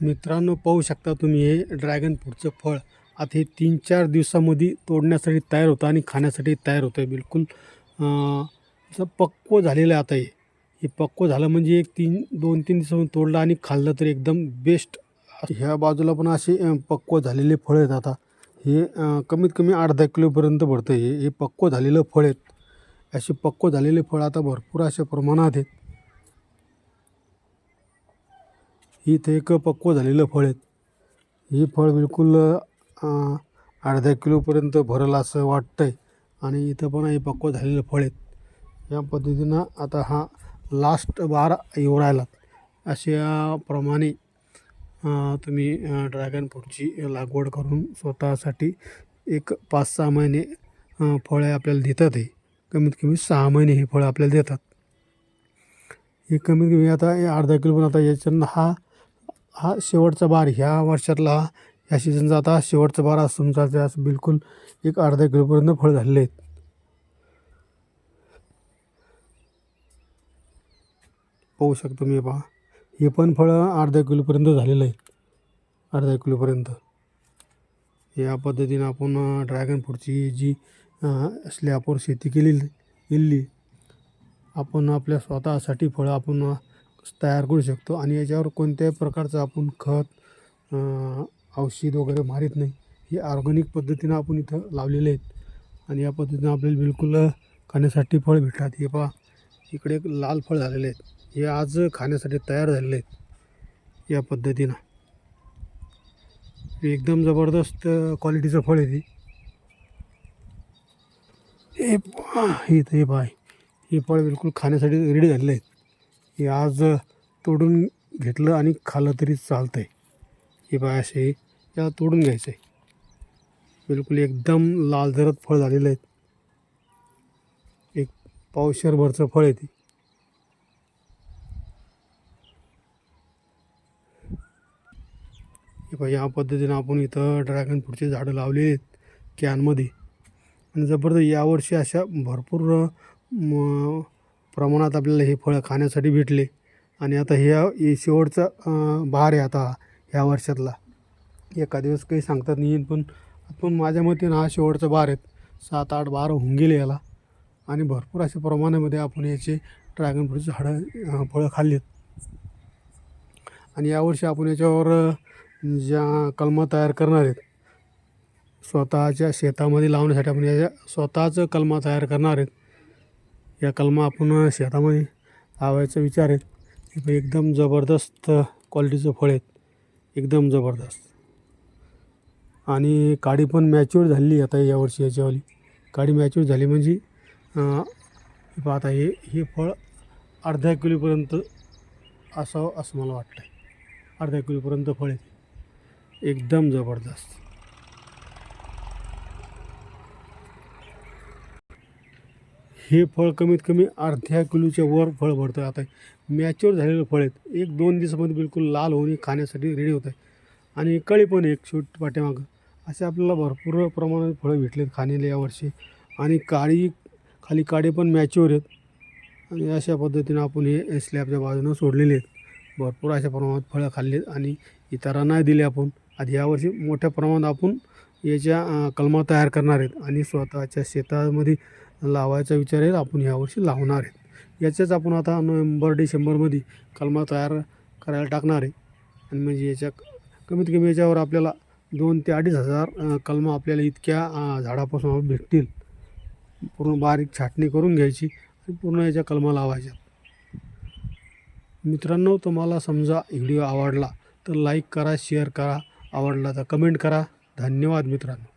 मित्रांनो पाहू शकता तुम्ही हे ड्रॅगन फ्रूटचं फळ. आता हे तीन चार दिवसामध्ये तोडण्यासाठी तयार होतं आणि खाण्यासाठी तयार होतं आहे बिलकुल. असं पक्व झालेलं आहे आता हे. हे पक्व झालं म्हणजे एक तीन दोन तीन दिवसामध्ये तोडलं आणि खाल्लं तर एकदम बेस्ट ह्या बाजूला पण असे पक्व झालेले फळ आहेत आता. हे कमीत कमी अर्धा किलोपर्यंत भरतं हे. हे पक्व झालेलं फळ आहेत. असे पक्व झालेले फळ आता भरपूर अशा प्रमाणात आहेत. ही इथं एक पक्व झालेलं फळ आहेत. ही फळ बिलकुल अर्ध्या किलोपर्यंत भरल असं वाटतं आहे आणि इथं पण हे पक्व झालेलं फळ आहेत. या पद्धतीनं आता हा लास्ट बार येऊ राहिला अशाप्रमाणे तुम्ही ड्रॅगन फ्रूटची लागवड करून स्वतःसाठी एक पाच सहा महिने फळे आपल्याला देतात हे. कमीत कमी सहा महिने हे फळं आपल्याला देतात. हे कमीत कमी आता हे अर्धा किलो पण आता याच्यानं हा हा शेवटचा बार ह्या वर्षातला ह्या सीझनचा आता शेवटचा बार असून तुमचा असं बिलकुल एक अर्धा किलोपर्यंत फळ झालेले आहेत. पाहू शकतो मी पहा हे पण फळं अर्धा किलोपर्यंत झालेलं आहेत अर्धा किलोपर्यंत. या पद्धतीनं आपण ड्रॅगन फ्रूटची जी स्लॅपवर शेती केलेली केलेली आपण आपल्या स्वतःसाठी फळं आपण तयार करू शकतो आणि याच्यावर कोणत्याही प्रकारचं आपण खत औषध वगैरे मारीत नाही. हे ऑर्गॅनिक पद्धतीनं आपण इथं लावलेले आहेत. आणि या पद्धतीनं आपल्याला बिलकुल खाण्यासाठी फळ भेटतात. हे पहा इकडे एक लाल फळ झालेले आहेत. हे आज खाण्यासाठी तयार झालेले आहेत. या पद्धतीनं. हे एकदम जबरदस्त क्वालिटीचं फळ आहे ते. हे पहा, हे हे पहा हे फळ बिलकुल खाण्यासाठी रेडी झालेले आहेत. हे आज तोडून घेतलं आणि खाल्लं तरी चालतं आहे हे बाय असे याला तोडून घ्यायचं आहे बिलकुल एकदम लाल जरद फळ झालेलं आहे एक पावशरभरचं फळ आहे ते. हे या पद्धतीनं आपण इथं ड्रॅगन फ्रूटचे झाडं लावलेली आहेत कॅनमध्ये. आणि जबरदस्त यावर्षी अशा भरपूर म प्रमाणात आपल्याला हे फळं खाण्यासाठी भेटले. आणि आता ह्या हे शेवटचा बहार आहे आता ह्या वर्षातला. एका दिवस काही सांगतात नाही येईन पण पण माझ्या मते ना हा शेवटचा बार आहेत सात आठ बार होऊन गेले याला. आणि भरपूर अशा प्रमाणामध्ये आपण याचे ड्रॅगन फ्रूटचे झाडं फळं खाल्लीत. आणि यावर्षी आपण याच्यावर ज्या कलमा तयार करणार आहेत स्वतःच्या शेतामध्ये लावण्यासाठी आपण याच्या स्वतःचं कलमा तयार करणार आहेत. या कलमा आपण शेतामध्ये लावायचा विचार आहे. एकदम जबरदस्त क्वालिटीचं फळ आहेत. एकदम जबरदस्त. आणि काडी पण मॅच्युअर झालेली आता यावर्षी याच्यावाली. काडी मॅच्युअर झाली म्हणजे हे आता हे हे फळ अर्ध्या किलोपर्यंत असावं असं मला वाटतं आहे अर्ध्या किलोपर्यंत फळ आहे एकदम जबरदस्त. हे फळ कमीत कमी अर्ध्या किलोच्या वर फळ भरतं आता मॅच्युअर झालेलं फळ आहेत. एक दोन दिवसामध्ये बिलकुल लाल होऊन खाण्यासाठी रेडी होत आहे आणि कळी पण एक छोट पाठीमागं. असे आपल्याला भरपूर प्रमाणात फळं भेटलेत खाण्याला यावर्षी आणि काळी खाली काडे पण मॅच्युअर आहेत. आणि अशा पद्धतीनं आपण हे स्लॅबच्या बाजूनं सोडलेले आहेत. भरपूर अशा प्रमाणात फळं खाल्लीत आणि इतरांना दिले आपण. आधी यावर्षी मोठ्या प्रमाणात आपण याच्या कलमा तयार करणार आहेत. आणि स्वतःच्या शेतामध्ये लावायचा विचार आहे आपण यावर्षी लावणार आहेत याच्याच आपण आता नोव्हेंबर डिसेंबरमध्ये कलमा तयार करायला टाकणार आहे. आणि म्हणजे याच्या कमीत कमी याच्यावर आपल्याला दोन ते अडीच हजार कलमा आपल्याला इतक्या झाडापासून भेटतील. पूर्ण बारीक छाटणी करून घ्यायची आणि पूर्ण याच्या कलमा लावायच्या. मित्रांनो तुम्हाला समजा व्हिडिओ आवडला तर लाईक करा शेअर करा. आवडला तर कमेंट करा. धन्यवाद मित्रांनो.